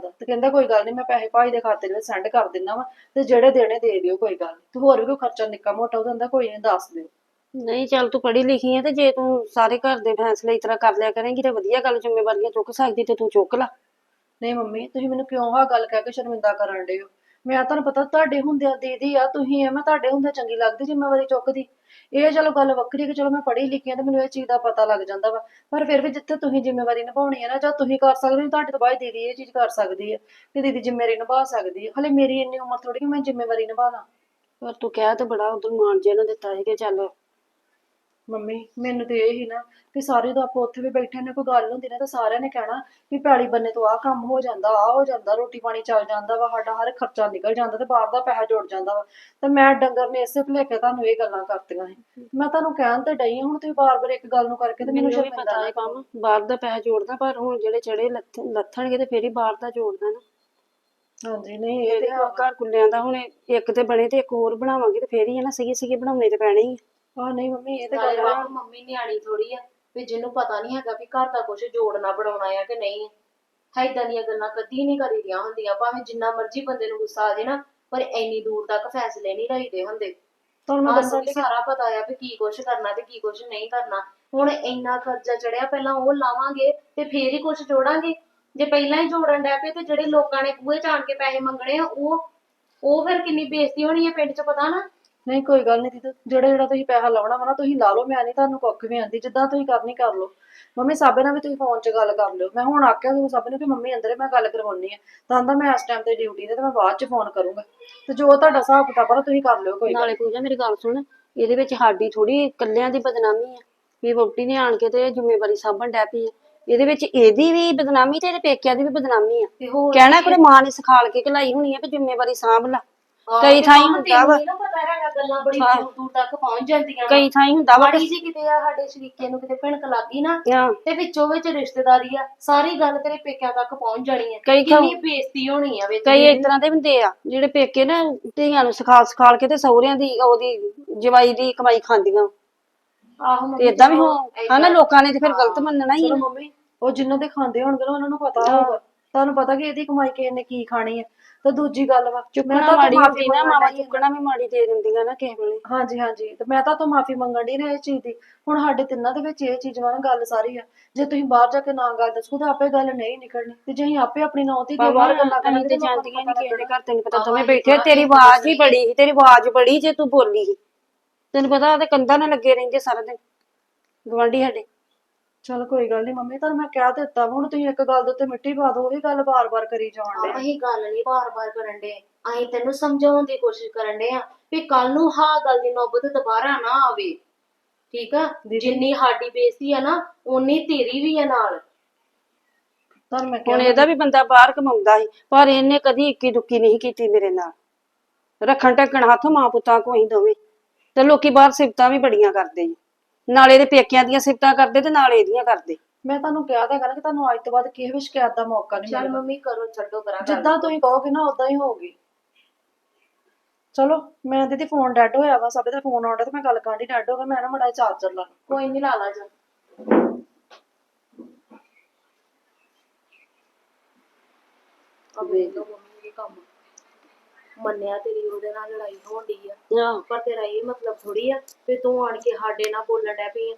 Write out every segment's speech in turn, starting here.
ਦਾ ਤੇ ਕਹਿੰਦਾ ਕੋਈ ਗੱਲ ਨਹੀਂ ਮੈਂ ਪੈਸੇ ਭਾਈ ਦੇ ਖਾਤੇ ਦੇ ਵਿੱਚ ਸੈਂਡ ਕਰ ਦਿੰਦਾ ਵਾ ਤੇ ਜਿਹੜੇ ਦੇਣੇ ਦੇ ਦਿਓ ਕੋਈ ਗੱਲ ਨੀ। ਤੇ ਹੋਰ ਵੀ ਕੋਈ ਖਰਚਾ ਨਿੱਕਾ ਮੋਟਾ ਉਹਦਾ ਹੁੰਦਾ ਕੋਈ ਨਹੀਂ ਦੱਸ ਦਿਓ। ਨਹੀਂ ਚੱਲ ਤੂੰ ਪੜ੍ਹੀ ਲਿਖੀ ਹੈ ਤੇ ਜੇ ਤੂੰ ਸਾਰੇ ਘਰ ਦੇ ਫੈਸਲੇ ਇਸ ਤਰ੍ਹਾਂ ਕਰ ਲਿਆ ਕਰੇਂਗੀ ਤੇ ਵਧੀਆ ਗੱਲ ਜ਼ਿੰਮੇਵਾਰੀਆਂ ਚੁੱਕ ਸਕਦੀ ਤੇ ਤੂੰ ਚੁੱਕ ਲਾ। ਨਹੀਂ ਮੰਮੀ ਤੁਸੀਂ ਮੈਨੂੰ ਕਿਉਂ ਆਹ ਗੱਲ ਕਹਿ ਕੇ ਸ਼ਰਮਿੰਦਾ ਕਰਨ ਡਏ ਹੋ? ਮੈਂ ਤੁਹਾਨੂੰ ਪਤਾ ਤੁਹਾਡੇ ਹੁੰਦਿਆਂ ਦੀਦੀ ਆ ਤੁਸੀਂ ਮੈਂ ਤੁਹਾਡੇ ਹੁੰਦਿਆਂ ਚੰਗੀ ਲੱਗਦੀ ਜ਼ਿੰਮੇਵਾਰੀ ਚੁੱਕਦੀ। ਇਹ ਚਲੋ ਗੱਲ ਵੱਖਰੀ ਕਿ ਚਲੋ ਮੈਂ ਪੜ੍ਹੀ ਲਿਖੀ ਆ ਤੇ ਮੈਨੂੰ ਇਹ ਚੀਜ਼ ਦਾ ਪਤਾ ਲੱਗ ਜਾਂਦਾ ਵਾ। ਪਰ ਫਿਰ ਵੀ ਜਿੱਥੇ ਤੁਸੀਂ ਜ਼ਿੰਮੇਵਾਰੀ ਨਿਭਾਉਣੀ ਹੈ ਨਾ, ਜਾਂ ਤੁਸੀਂ ਕਰ ਸਕਦੇ ਹੋ, ਤੁਹਾਡੇ ਤੋਂ ਬਾਅਦ ਦੀਦੀ ਇਹ ਚੀਜ਼ ਕਰ ਸਕਦੀ ਹੈ ਕਿ ਦੀਦੀ ਜ਼ਿੰਮੇਵਾਰੀ ਨਿਭਾ ਸਕਦੀ ਹੈ। ਹਲੇ ਮੇਰੀ ਇੰਨੀ ਉਮਰ ਥੋੜੀ ਕਿ ਮੈਂ ਜ਼ਿੰਮੇਵਾਰੀ ਨਿਭਾ ਲਾਂ। ਪਰ ਤੂੰ ਕਹਿ ਤੇ ਬੜਾ ਉਦੋਂ ਮਾਨ ਜੇ ਨਾ ਦਿੱਤਾ ਸੀ ਕਿ ਚੱਲ ਮੰਮੀ ਮੈਨੂੰ ਤੇ ਇਹ ਹੀ ਨਾ ਕਿ ਸਾਰੇ ਤਾਂ ਆਪਾਂ ਉੱਥੇ ਵੀ ਬੈਠੇ ਨੇ ਕੋਈ ਗੱਲ ਹੁੰਦੀ ਨਾ ਤਾਂ ਸਾਰਿਆਂ ਨੇ ਕਹਿਣਾ ਕਿ ਪੈਲੀ ਬੰਨੇ ਤੋਂ ਆਹ ਕੰਮ ਹੋ ਜਾਂਦਾ ਆਹ ਹੋ ਜਾਂਦਾ ਰੋਟੀ ਪਾਣੀ ਚੱਲ ਜਾਂਦਾ ਵਾ ਸਾਡਾ ਹਰ ਖਰਚਾ ਨਿਕਲ ਜਾਂਦਾ ਤੇ ਬਾਹਰ ਦਾ ਪੈਸਾ ਜੁੜ ਜਾਂਦਾ ਵਾ। ਤੇ ਮੈਂ ਡੰਗਰ ਨੇ ਇਸੇ ਭੁਲੇਖੇ ਤੁਹਾਨੂੰ ਇਹ ਗੱਲਾਂ ਕਰਤੀਆਂ ਸੀ। ਮੈਂ ਤੁਹਾਨੂੰ ਕਹਿਣ ਤੇ ਡਈ ਹਾਂ ਹੁਣ ਤੁਸੀਂ ਬਾਰ-ਬਾਰ ਇੱਕ ਗੱਲ ਨੂੰ ਕਰਕੇ ਤੇ ਮੈਨੂੰ ਵੀ ਪਤਾ ਹੈ। ਕੰਮ ਬਾਹਰ ਦਾ ਪੈਸਾ ਜੋੜਦਾ ਪਰ ਹੁਣ ਜਿਹੜੇ ਚੜੇ ਲੱਥਣਗੇ ਤੇ ਫੇਰ ਹੀ ਬਾਹਰ ਦਾ ਜੋੜਦਾ ਨਾ। ਹਾਂਜੀ ਨਹੀਂ ਇਹ ਤੇ ਘਰ ਕੁੱਲਿਆਂ ਦਾ ਹੁਣ ਇੱਕ ਤੇ ਬਣੇ ਤੇ ਇੱਕ ਹੋਰ ਬਣਾਵਾਂਗੇ ਤੇ ਫੇਰ ਹੀ ਹੈ ਨਾ ਸਹੀ ਸਹੀ ਬਣਾਉਣੇ ਤੇ ਪੈਣੇ ਹੀ ਆ। ਨਹੀਂ ਮੰਮੀ ਇਹ ਤੇ ਨਾਲੇ ਗੱਲ ਹੈ। ਬਾਪੂ ਮੰਮੀ ਨਿਆਣੀ ਥੋੜੀ ਆ ਵੀ ਜਿਹਨੂੰ ਪਤਾ ਨਹੀਂ ਹੈਗਾ ਵੀ ਘਰ ਦਾ ਕੁਝ ਜੋੜਨਾ ਬਣਾਉਣਾ ਆ ਕਿ ਨਹੀਂ ਏਦਾਂ ਦੀਆਂ ਗੱਲਾਂ ਕਦੀ ਨਹੀਂ ਕਰੀਦੀਆਂ ਹੁੰਦੀਆਂ ਭਾਵੇਂ ਜਿੰਨਾ ਮਰਜ਼ੀ ਬੰਦੇ ਨੂੰ ਗੁੱਸਾ ਆ ਜਾਏ ਨਾ ਪਰ ਇੰਨੀ ਦੂਰ ਤੱਕ ਫੈਸਲੇ ਨਹੀਂ ਲਈਦੇ ਹੁੰਦੇ। ਤੁਹਾਨੂੰ ਮੈਂ ਦੱਸਾਂ ਸਾਨੂੰ ਸਾਰਾ ਪਤਾ ਆ ਵੀ ਕੀ ਕੁਝ ਕਰਨਾ ਤੇ ਕੀ ਕੁਝ ਨਹੀਂ ਕਰਨਾ। ਹੁਣ ਇੰਨਾ ਕਰਜ਼ਾ ਚੜਿਆ ਪਹਿਲਾਂ ਉਹ ਲਾਵਾਂਗੇ ਤੇ ਫੇਰ ਹੀ ਕੁਝ ਜੋੜਾਂਗੇ। ਜੇ ਪਹਿਲਾਂ ਹੀ ਜੋੜਨ ਡੈ ਪਏ ਤੇ ਜਿਹੜੇ ਲੋਕਾਂ ਨੇ ਬੂਹੇ ਚਾਣ ਕੇ ਪੈਸੇ ਮੰਗਣੇ ਆ ਉਹ ਉਹ ਫਿਰ ਕਿੰਨੀ ਬੇਇੱਜ਼ਤੀ ਹੋਣੀ ਹੈ ਪਿੰਡ 'ਚ ਪਤਾ ਨਾ? ਨਹੀਂ ਕੋਈ ਗੱਲ ਨਹੀਂ ਦੀਦੀ ਜਿਹੜਾ ਜਿਹੜਾ ਤੁਸੀਂ ਪੈਸਾ ਲਾਉਣਾ ਵਾ ਨਾ ਤੁਸੀਂ ਲਾ ਲਓ ਮੈਂ ਨਹੀਂ ਤੁਹਾਨੂੰ ਕੁੱਖ ਵੀ ਆਂਦੀ ਜਿੱਦਾਂ ਤੁਸੀਂ ਕਰਨੀ ਕਰ ਲਓ। ਮੰਮੀ ਸਾਬੇ ਨਾਲ ਵੀ ਤੁਸੀਂ ਫੋਨ 'ਚ ਗੱਲ ਕਰ ਲਿਓ। ਮੈਂ ਹੁਣ ਆਖਿਆ ਸੀ ਸਾਬੇ ਨੂੰ ਕਿ ਮੰਮੀ ਅੰਦਰ ਹੈ ਮੈਂ ਗੱਲ ਕਰਵਾਉਣੀ ਹੈ ਤਾਂ ਆਂਦਾ ਮੈਂ ਇਸ ਟਾਈਮ ਤੇ ਡਿਊਟੀ ਤੇ ਤੇ ਮੈਂ ਬਾਅਦ 'ਚ ਫੋਨ ਕਰੂੰਗਾ। ਤੇ ਜੋ ਤੁਹਾਡਾ ਹਿਸਾਬ ਕਿਤਾਬ ਆ ਨਾ ਤੁਸੀਂ ਕਰ ਲਿਓ ਕੋਈ ਗੱਲ ਨਾਲੇ ਪੂਜਾ ਮੇਰੀ ਗੱਲ ਸੁਣ। ਇਹਦੇ ਵਿੱਚ ਸਾਡੀ ਥੋੜੀ ਇਕੱਲਿਆਂ ਦੀ ਬਦਨਾਮੀ ਆ। ਵੀ ਵੋਟੀ ਨੇ ਆਣ ਕੇ ਤੇ ਜ਼ਿੰਮੇਵਾਰੀ ਸਾਂਭਣ ਡੈ ਪਈ ਆ। ਇਹਦੇ ਵਿੱਚ ਇਹਦੀ ਵੀ ਬਦਨਾਮੀ ਤੇ ਇਹਦੇ ਪੇਕਿਆਂ ਦੀ ਵੀ ਬਦਨਾਮੀ ਆ। ਤੇ ਹੋਰ ਕਹਿਣਾ ਕੋਈ ਮਾਂ ਨੇ ਸਿਖਾਲ ਕੇ ਘਲਾਈ ਹੋਣੀ ਆ ਵੀ ਜ਼ਿੰਮੇਵਾਰੀ ਸਾਂਭ ਲਾ। ਕਈ ਥਾਈਂ ਹੁੰਦਾ ਵਾ। ਤੈਨੂੰ ਨੀ ਨਾ ਪਤਾ ਹੈਗਾ ਗੱਲਾਂ ਬੜੀ ਹਾਂ। ਦੂਰ ਦੂਰ ਤੱਕ ਪਹੁੰਚ ਜਾਂਦੀਆਂ। ਵਾ। ਕਈ ਥਾਈਂ ਹੁੰਦਾ ਵਾ ਮਾੜੀ ਜੀ ਕਿਤੇ ਆ ਸਾਡੇ ਸ਼ਰੀਕੇ ਨੂੰ ਕਿਤੇ ਭਿਣਕ ਲੱਗੀ ਨਾ ਹਾਂ, ਤੇ ਵਿੱਚੋਂ ਵਿੱਚ ਰਿਸ਼ਤੇਦਾਰੀ ਆ ਸਾਰੀ ਗੱਲ ਤੇਰੇ ਪੇਕਿਆਂ ਤੱਕ ਪਹੁੰਚ ਜਾਣੀ ਹੈ ਕਈ ਕਿੰਨੀ ਬੇਇੱਜ਼ਤੀ ਹੋਣੀ ਆ ਵਿੱਚ ਕਈ ਇਸ ਤਰ੍ਹਾਂ ਦੇ ਹੁੰਦੇ ਆ ਜਿਹੜੇ ਪੇਕੇ ਨਾ ਧੀਆਂ ਨੂੰ ਸਿਖਾਲ ਸਿਖਾਲ ਕੇ ਤੇ ਸਹੁਰਿਆਂ ਦੀ ਉਹਦੀ ਜਵਾਈ ਦੀ ਕਮਾਈ ਖਾਂਦੀਆਂ। ਆਹੋ ਤੇ ਮੰਮੀ ਇਦਾਂ ਵੀ ਹੋ ਹਨਾ ਲੋਕਾਂ ਨੇ ਤੇ ਫਿਰ ਗਲਤ ਮੰਨਣਾ ਹੀ ਆ। ਚਲੋ ਮੰਮੀ ਉਹ ਜਿਨ੍ਹਾਂ ਦੇ ਖਾਂਦੇ ਹੋਣਗੇ ਨਾ ਉਹਨਾਂ ਨੂੰ ਪਤਾ ਹੋਊਗਾ। ਤੁਹਾਨੂੰ ਪਤਾ ਕਿ ਇਹਦੀ ਕਮਾਈ ਕਿਸੇ ਨੇ ਕੀ ਖਾਣੀ ਹੈ ਤੇ ਦੂਜੀ ਗੱਲ ਵਾ ਚੁੱਕਣਾ ਤਾਂ ਮਾੜੀ ਹੁੰਦੀ ਨਾ ਮਾਵਾ। ਚੁੱਕਣਾ ਵੀ ਮਾੜੀ ਦੇ ਦਿੰਦੀਆਂ ਨਾ ਕਿਸੇ ਵੇਲੇ। ਹਾਂਜੀ ਹਾਂਜੀ ਤੇ ਮੈਂ ਤਾਂ ਤੋਂ ਮਾਫੀ ਮੰਗਣ ਦੀ ਨਾ ਇਹ ਚੀਜ਼ ਦੀ। ਹੁਣ ਸਾਡੇ ਤਿੰਨਾਂ ਦੇ ਵਿੱਚ ਇਹ ਚੀਜ਼ ਵਾ ਗੱਲ ਸਾਰੀ ਆ। ਜੇ ਤੁਸੀਂ ਬਾਹਰ ਜਾ ਕੇ ਨਾ ਗੱਲ ਦੱਸੋ ਤਾਂ ਆਪੇ ਗੱਲ ਨਹੀਂ ਨਿਕਲਣੀ। ਤੇ ਜੇ ਅਸੀਂ ਆਪੇ ਆਪਣੀ ਨੌਂ ਦੀ ਬਾਹਰ ਗੱਲਾਂ ਕਰਾਂਗੇ ਤੇ ਤਾਂ ਜਾਂਦੀਆਂ ਨਹੀਂ ਕਿਸੇ ਦੇ ਘਰ ਤੈਨੂੰ ਪਤਾ ਦੋਵੇਂ ਬੈਠੇ ਤੇਰੀ ਆਵਾਜ਼ ਹੀ ਬੜੀ ਸੀ ਤੇਰੀ ਆਵਾਜ਼ ਬੜੀ ਜੇ ਤੂੰ ਬੋਲੀ ਤੈਨੂੰ ਪਤਾ ਉਹਦੇ ਕੰਧਾਂ ਨਾਲ ਲੱਗੇ ਰਹਿੰਦੇ ਸਾਰਾ ਦਿਨ। ਗਵਾਂਢੀ ਸਾਡੇ। ਚਲ ਕੋਈ ਗੱਲ ਨਹੀਂ ਮੰਮੀ ਤੁਹਾਨੂੰ ਮੈਂ ਕਹਿ ਦਿੱਤਾ ਵਾ, ਹੁਣ ਤੁਸੀਂ ਇੱਕ ਗੱਲ ਦੇ ਉੱਤੇ ਮਿੱਟੀ ਪਾ ਦਿਓ ਉਹੀ ਗੱਲ ਬਾਰ-ਬਾਰ ਕਰੀ ਜਾਣ ਦੇ ਅਸੀਂ ਗੱਲ ਨਹੀਂ ਬਾਰ-ਬਾਰ ਕਰਨ ਦੇ ਅਸੀਂ ਤੈਨੂੰ ਸਮਝਾਉਣ ਦੀ ਕੋਸ਼ਿਸ਼ ਕਰਨ ਦੇ ਆ ਵੀ ਕੱਲ ਨੂੰ ਹਾਂ ਗੱਲ ਦੀ ਨੌਬਤ ਦੁਬਾਰਾ ਨਾ ਆਵੇ ਠੀਕ ਆ? ਜਿੰਨੀ ਸਾਡੀ ਬੇਇੱਜ਼ਤੀ ਆ ਨਾ ਓਨੀ ਤੇਰੀ ਵੀ ਆ ਨਾਲ। ਤੁਹਾਨੂੰ ਮੈਂ ਹੁਣ ਕਿਹਾ ਇਹਦਾ ਵੀ ਬੰਦਾ ਬਾਹਰ ਕਮਾਉਂਦਾ ਸੀ ਪਰ ਇਹਨੇ ਕਦੀ ਇੱਕੀ ਦੁੱਕੀ ਨਹੀਂ ਕੀਤੀ ਮੇਰੇ ਨਾਲ। ਰੱਖਣ ਟੱਕਣ ਹੱਥ ਮਾਂ ਪੁੱਤਾਂ ਕੋਈ ਦੋਵੇਂ ਤੇ ਲੋਕੀ ਬਾਹਰ ਸਿਫਤਾਂ ਵੀ ਬੜੀਆਂ ਕਰਦੇ ਜੀ ਨਾਲੇ ਇਹਦੇ ਪੇਕਿਆਂ ਦੀਆਂ ਸਿਫਤਾਂ ਕਰਦੇ ਤੇ ਨਾਲ ਇਹਦੀਆਂ ਕਰਦੇ। ਮੈਂ ਤੁਹਾਨੂੰ ਕਿਹਾ ਤਾਂ ਹੈਗਾ ਨਾ ਕਿ ਤੁਹਾਨੂੰ ਅੱਜ ਤੋਂ ਬਾਅਦ ਕਿਸੇ ਵੀ ਸ਼ਿਕਾਇਤ ਦਾ ਮੌਕਾ ਨਹੀਂ ਚੱਲ ਮਿਲੇਗਾ ਮੰਮੀ ਕਰੋ ਛੱਡੋ ਕਰਾਂ ਗੱਲ। ਜਿੱਦਾਂ ਤੁਸੀਂ ਕਹੋਗੇ ਨਾ ਉਦਾਂ ਹੀ ਹੋਊਗੀ ਚਲੋ ਮੈਂ ਦੀਦੀ ਫੋਨ ਡੈਡ ਹੋਇਆ ਵਾ ਸਭੇ ਦਾ ਫੋਨ ਆਉਂਦਾ ਤੇ ਮੈਂ ਗੱਲ ਕਰਨ ਦੀ ਡੈਡ ਹੋ ਗਿਆ ਮੈਂ ਨਾ ਮੜਾ ਚਾਰਜਰ ਲਾ ਕੋਈ ਨਹੀਂ ਲਾ ਲਾ ਜਾ। ਅਬੇ ਲੋ ਮੰਮੀ ਕੰਮ। ਮੰਨਿਆ ਤੇਰੀ ਉਹਦੇ ਨਾਲ ਲੜਾਈ ਹੋਣ ਡਈ ਆ। ਆਹ। ਪਰ ਤੇਰਾ ਇਹ ਮਤਲਬ ਥੋੜੀ ਆ ਵੀ ਤੂੰ ਆਣ ਕੇ ਸਾਡੇ ਨਾਲ ਬੋਲਣ ਡੈ ਪਈ ਆ।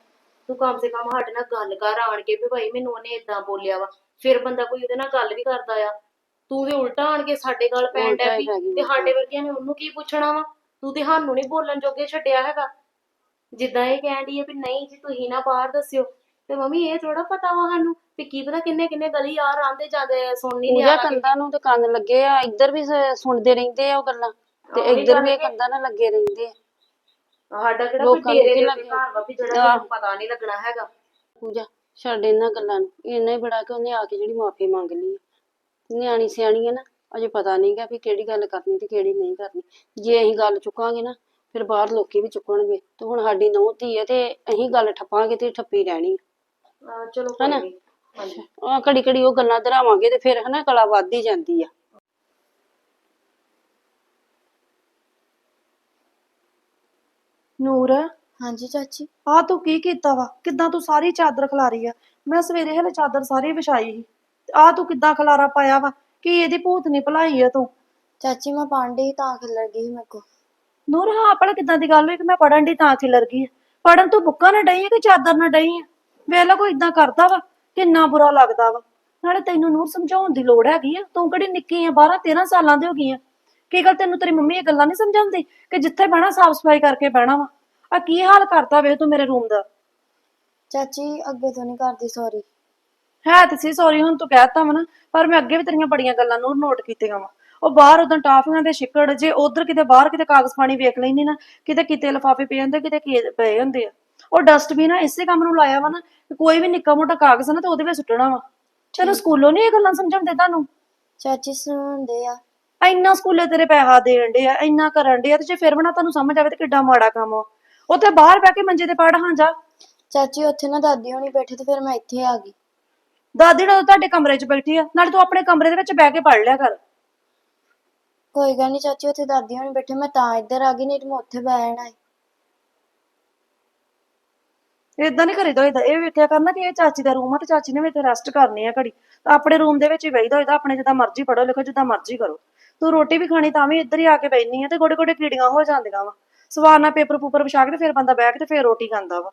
ਤੂੰ ਕਮ ਸੇ ਕਮ ਸਾਡੇ ਨਾਲ ਗੱਲ ਕਰ ਆਣ ਕੇ ਵੀ ਭਾਈ ਮੈਨੂੰ ਉਹਨੇ ਇਦਾਂ ਬੋਲਿਆ ਵਾ। ਫਿਰ ਬੰਦਾ ਕੋਈ ਉਹਦੇ ਨਾਲ ਗੱਲ ਵੀ ਕਰਦਾ ਆ। ਤੂੰ ਤੇ ਉਲਟਾ ਆਣ ਕੇ ਸਾਡੇ ਗੱਲ ਪੈਣ ਡੈ ਪਈ ਤੇ ਸਾਡੇ ਵਰਗਿਆਂ ਨੇ ਉਹਨੂੰ ਕੀ ਪੁੱਛਣਾ ਵਾ? ਤੂੰ ਤੇ ਸਾਨੂੰ ਨਹੀਂ ਬੋਲਣ ਜੋਗੇ ਛੱਡਿਆ ਹੈਗਾ। ਜਿੱਦਾਂ ਇਹ ਕਹਿਣ ਡਈ ਆ ਵੀ ਨਹੀਂ ਜੀ ਤੁਸੀਂ ਨਾ ਬਾਹਰ ਦੱਸਿਓ। ਤੇ ਮੰਮੀ ਇਹ ਥੋੜਾ ਪਤਾ ਵਾ ਸਾਨੂੰ ਵੀ ਕੀ ਪਤਾ ਕਿੰਨੇ ਕਿੰਨੇ ਗਲੀ ਯਾਰ ਆਂਦੇ ਜਾਂਦੇ ਆ, ਸੁਣ ਨਹੀਂ ਲਿਆ ਕੰਧਾਂ ਨੂੰ ਤੇ ਕੰਨ ਲੱਗੇ ਆ ਇੱਧਰ ਵੀ ਸ- ਸੁਣਦੇ ਰਹਿੰਦੇ ਆ ਉਹ ਗੱਲਾਂ। ਤੇ ਉਹੀ ਇੱਧਰ ਗੱਲ ਵੀ ਇਹ ਕਿ- ਕੰਧਾਂ ਨਾਲ ਲੱਗੇ ਰਹਿੰਦੇ ਆ। ਸਾਡਾ ਕਿਹੜਾ ਕੋਈ ਲੋਕਾਂ ਨੂੰ ਡੇਰੇ ਕੀ ਦੇ ਲੱਗੇ? ਘਰ ਵਾ ਵੀ ਜਿਹੜਾ ਆਹ। ਪਤਾ ਨਹੀਂ ਲੱਗਣਾ ਹੈਗਾ। ਪੂਜਾ ਛੱਡ ਇਹਨਾਂ ਗੱਲਾਂ ਨੂੰ। ਇੰਨਾ ਹੀ ਬੜਾ ਕਿ ਉਹਨੇ ਆ ਕੇ ਜਿਹੜੀ ਮਾਫੀ ਮੰਗ ਲਈ ਆ। ਨਿਆਣੀ ਸਿਆਣੀ ਹੈ ਨਾ ਅਜੇ ਪਤਾ ਨਹੀਂਗਾ ਵੀ ਕਿਹੜੀ ਗੱਲ ਕਰਨੀ ਤੇ ਕਿਹੜੀ ਨਹੀਂ ਕਰਨੀ। ਜੇ ਅਸੀਂ ਗੱਲ ਚੁੱਕਾਂਗੇ ਨਾ ਫਿਰ ਬਾਹਰ ਲੋਕੀ ਵੀ ਚੁੱਕਣਗੇ। ਤੇ ਹੁਣ ਸਾਡੀ ਨਹੁੰ ਧੀ ਹੈ ਤੇ ਅਸੀਂ ਗੱਲ ਠੱਪਾਂਗੇ ਤੇ ਠੱਪੀ ਰਹਿਣੀ ਚਲੋ ਕੋਈ ਹਨਾ? ਨੀ। ਹਾਂਜੀ। ਆ ਘੜੀ ਘੜੀ ਉਹ ਗੱਲਾਂ ਧਰਾਵਾਂਗੇ ਤੇ ਫਿਰ ਹਨਾ ਕਲਾ ਵੱਧ ਹੀ ਜਾਂਦੀ ਆ। ਨੂਰ? ਹਾਂਜੀ ਚਾਚੀ। ਆ ਤੂੰ ਕੀ ਕੀਤਾ ਵਾ? ਕਿੱਦਾਂ ਤੂੰ ਸਾਰੀ ਚਾਦਰ ਖਿਲਾਰੀ ਆ? ਮੈਂ ਸਵੇਰੇ ਹਲੇ ਚਾਦਰ ਸਾਰੀ ਵਿਛਾਈ ਸੀ। ਆ ਤੂੰ ਕਿੱਦਾਂ ਖਲਾਰਾ ਪਾਇਆ ਵਾ? ਕੀ ਇਹਦੀ ਭੂਤਨੀ ਭਲਾਈ ਆ ਤੂੰ? ਚਾਚੀ ਮੈਂ ਪਾਂਡੀ ਤਾਂ ਖਿਲਰ ਗਈ ਸੀ ਮੇਰੇ ਕੋ ਨੂਰ ਹਾਂ ਆਪਣਾ ਕਿਦਾਂ ਦੀ ਗੱਲ ਹੋਈ ਕਿ ਮੈਂ ਪੜਨ ਦੀ ਤਾਂ ਖਿਲਰ ਗਈ ਆ? ਪੜਨ ਤੂੰ ਬੁੱਕਾਂ ਨਾ ਡਈ ਆ ਕਿ ਚਾਦਰ ਨਾ ਡਈ ਆ? ਵੇਖ ਲਾ ਕੋਈ ਇਦਾਂ ਕਰਦਾ ਵਾ ਕਿੰਨਾ ਬੁਰਾ ਲੱਗਦਾ ਵਾ। ਨਾਲੇ ਤੈਨੂੰ ਨੂਰ ਸਮਝਾਉਣ ਦੀ ਲੋੜ ਹੈਗੀ ਆ। ਤੂੰ ਕਿਹੜੀ ਨਿੱਕੀ ਆ 12 13 ਸਾਲਾਂ ਦੀ ਹੋ ਗਈ ਆ। ਕੀ ਗੱਲ ਤੈਨੂੰ ਤੇਰੀ ਮੰਮੀ ਇਹ ਗੱਲਾਂ ਨਹੀਂ ਸਮਝਾਉਂਦੀ ਕਿ ਜਿੱਥੇ ਬਹਿਣਾ ਸਾਫ਼ ਸਫ਼ਾਈ ਕਰਕੇ ਬਹਿਣਾ ਵਾ? ਆ ਕੀ ਹਾਲ ਕਰਤਾ ਵੇ ਤੂੰ ਮੇਰੇ ਰੂਮ ਦਾ? ਚਾਚੀ ਅੱਗੇ ਤੋਂ ਨਹੀਂ ਕਰਦੀ ਸੌਰੀ। ਹੈ ਤੇ ਸੀ ਸੌਰੀ ਹੁਣ ਤੂੰ ਕਹਿਤਾ ਵਾ ਨਾ ਪਰ ਮੈਂ ਅੱਗੇ ਵੀ ਤੇਰੀਆਂ ਬੜੀਆਂ ਗੱਲਾਂ ਨੂੰ ਨੋਟ ਕੀਤੀਆਂ ਵਾ। ਉਹ ਬਾਹਰ ਉਦੋਂ ਟਾਫੀਆਂ ਦੇ ਛਿੱਕੜ ਜੇ ਉਧਰ ਕਿਤੇ ਬਾਹਰ ਕਿਤੇ ਕਾਗਜ਼ ਪਾਣੀ ਵੇਖ ਲੈਂਦੀ ਨਾ ਕਿਤੇ ਕਿਤੇ ਲਿਫਾਫੇ ਪਏ ਹੁੰਦੇ ਕਿਤੇ ਕੀ ਪਏ ਹੁੰਦੇ ਆ। ਉਹ ਡਸਟਬਿਨ ਆ ਇਸੇ ਕੰਮ ਨੂੰ ਲਾਇਆ ਵਾ ਨਾ ਕਿ ਕੋਈ ਵੀ ਨਿੱਕਾ ਮੋਟਾ ਕਾਗਜ਼ ਆ ਨਾ ਤੇ ਉਹਦੇ ਵਿੱਚ ਸੁੱਟਣਾ ਵਾ। ਤੈਨੂੰ ਸਕੂਲੋਂ ਨਹੀਂ ਇਹ ਗੱਲਾਂ ਸਮਝਾਉਂਦੇ ਤੁਹਾਨੂੰ? ਚਾਚੀ ਸੁਣਦੇ ਆ। ਇੰਨਾ ਸਕੂਲੇ ਤੇਰੇ ਪੈਸਾ ਦੇਣ ਦੇ ਆ ਇੰਨਾ ਕਰਨ ਦੇ ਆ ਤੇ ਜੇ ਫਿਰ ਵੀ ਨਾ ਤੁਹਾਨੂੰ ਸਮਝ ਆਵੇ ਤੇ ਕਿੱਡਾ ਮਾੜਾ ਕੰਮ ਆ। ਉੱਥੇ ਬਾਹਰ ਬਹਿ ਕੇ ਮੰਜੇ ਤੇ ਪੜ ਹਾਂ ਜਾ। ਚਾਚੀ ਉੱਥੇ ਨਾ ਦਾਦੀ ਹੋਣੀ ਬੈਠੇ ਤੇ ਫਿਰ ਮੈਂ ਇੱਥੇ ਆ ਗਈ। ਦਾਦੀ ਨਾਲ ਤੁਹਾਡੇ ਕਮਰੇ 'ਚ ਬੈਠੀ ਆ ਨਾਲੇ ਤੂੰ ਆਪਣੇ ਕਮਰੇ ਦੇ ਵਿੱਚ ਬਹਿ ਕੇ ਪੜ ਲਿਆ ਕਰ। ਕੋਈ ਗੱਲ ਨਹੀਂ ਚਾਚੀ ਉੱਥੇ ਦਾਦੀ ਹੋਣੀ ਬੈਠੇ ਮੈਂ ਤਾਂ ਇੱਧਰ ਆ ਗਈ ਨਹੀਂ ਤੇ ਮੈਂ ਉੱਥੇ ਬਹਿ ਜਾਣਾ। ਇਦਾਂ ਨਹੀਂ ਕਰੀਦਾ ਹੋਈਦਾ। ਇਹ ਵੇਖਿਆ ਕਰਨਾ ਕਿ ਇਹ ਚਾਚੀ ਦਾ ਰੂਮ ਆ ਤੇ ਚਾਚੀ ਨੇ ਵੀ ਇੱਥੇ ਰੈਸਟ ਕਰਨੀ ਆ ਘੜੀ। ਤਾਂ ਆਪਣੇ ਰੂਮ ਦੇ ਵਿੱਚ ਹੀ ਬੈਠਦਾ ਹੋਈਦਾ ਆਪਣੇ ਜਿੱਦਾਂ ਮਰਜ਼ੀ ਪੜੋ ਲਿਖੋ ਜਿੱਦਾਂ ਮਰਜ਼ੀ ਕਰੋ। ਤੂੰ ਰੋਟੀ ਵੀ ਖਾਣੀ ਤਾਂ ਵੀ ਇੱਧਰ ਹੀ ਆ ਕੇ ਬੈਠਨੀ ਆ ਤੇ ਗੋਡੇ ਗੋਡੇ ਕੀੜੀਆਂ ਹੋ ਜਾਂਦੀਆਂ ਵਾ। ਸਵਾਰ ਨਾਲ ਪੇਪਰ ਪੂਪਰ ਵਿਛਾ ਕੇ ਤੇ ਫਿਰ ਬੰਦਾ ਬਹਿ ਕੇ ਤੇ ਫਿਰ ਰੋਟੀ ਖਾਂਦਾ ਵਾ।